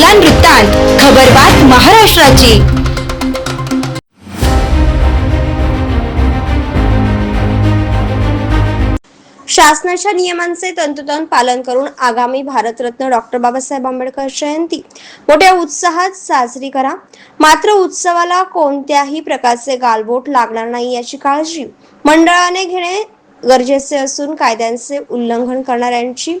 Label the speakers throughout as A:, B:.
A: बागलान वृत्तांत खबरबात महाराष्ट्राची.
B: शासनाच्या नियमांचे तंतोतंत पालन करून आगामी भारतरत्न डॉक्टर बाबासाहेब आंबेडकर जयंती. मोठ्या उत्साहात साजरी करा. मात्र उत्सवाला कोणत्याही प्रकारचे गालबोट लागणार नाही याची काळजी मंडळाने घेणे गरजेचे असून कायद्यांचे उल्लंघन करणाऱ्यांची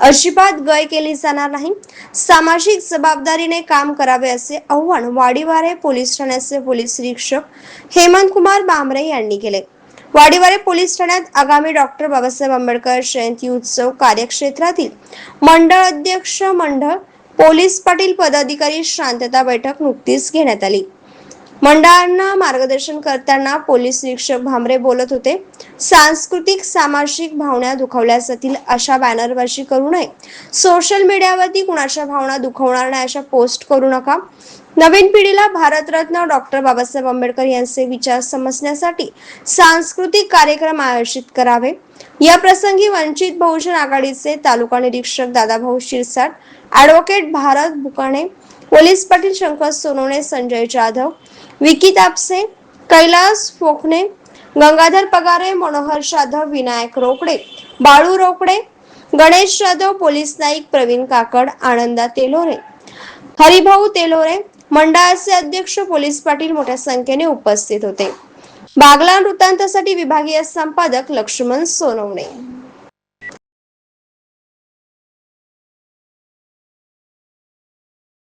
B: अजिबात गय केली जाणार नाही. सामाजिक जबाबदारीने काम करावे असे आव्हान वाडीवारे पोलीस ठाण्याचे पोलीस निरीक्षक हेमंत कुमार बांबरे यांनी केले. वाडीवारे पोलीस ठाण्यात आगामी डॉक्टर बाबासाहेब आंबेडकर जयंती उत्सव कार्यक्षेत्रातील मंडळ अध्यक्ष मंडळ पोलीस पाटील पदाधिकारी शांतता बैठक नुकतीच घेण्यात आली. मंडळांना मार्गदर्शन करताना पोलीस निरीक्षक भामरे बोलत होते. सांस्कृतिक सामाजिक भावना दुखावल्या जातील अशा बॅनरवर्षी करू नये. सोशल मीडियावरती कुणाच्या भावना दुखवणार नाही अशा पोस्ट करू नका. नवीन पिढीला भारतरत्न डॉक्टर बाबासाहेब आंबेडकर यांचे विचार समजण्यासाठी सांस्कृतिक कार्यक्रम आयोजित करावे. या प्रसंगी वंचित बहुजन आघाडीचे तालुका निरीक्षक Dadabhau Shirsat advocate Bharat Bukane police Patil Shankar Sonawane Sanjay Jadhav Vicky Tapse Kailas Phokane Gangadhar Pagare Manohar Jadhav Vinayak Rokade Balu Rokade Ganesh Jadhav police Naik Pravin Kakad Ananda Telore Haribhau Telore मंडळाचे अध्यक्ष police Patil मोठ्या संख्येने उपस्थित होते. बागला वृत्तांतासाठी विभागीय संपादक लक्ष्मण सोनवणे.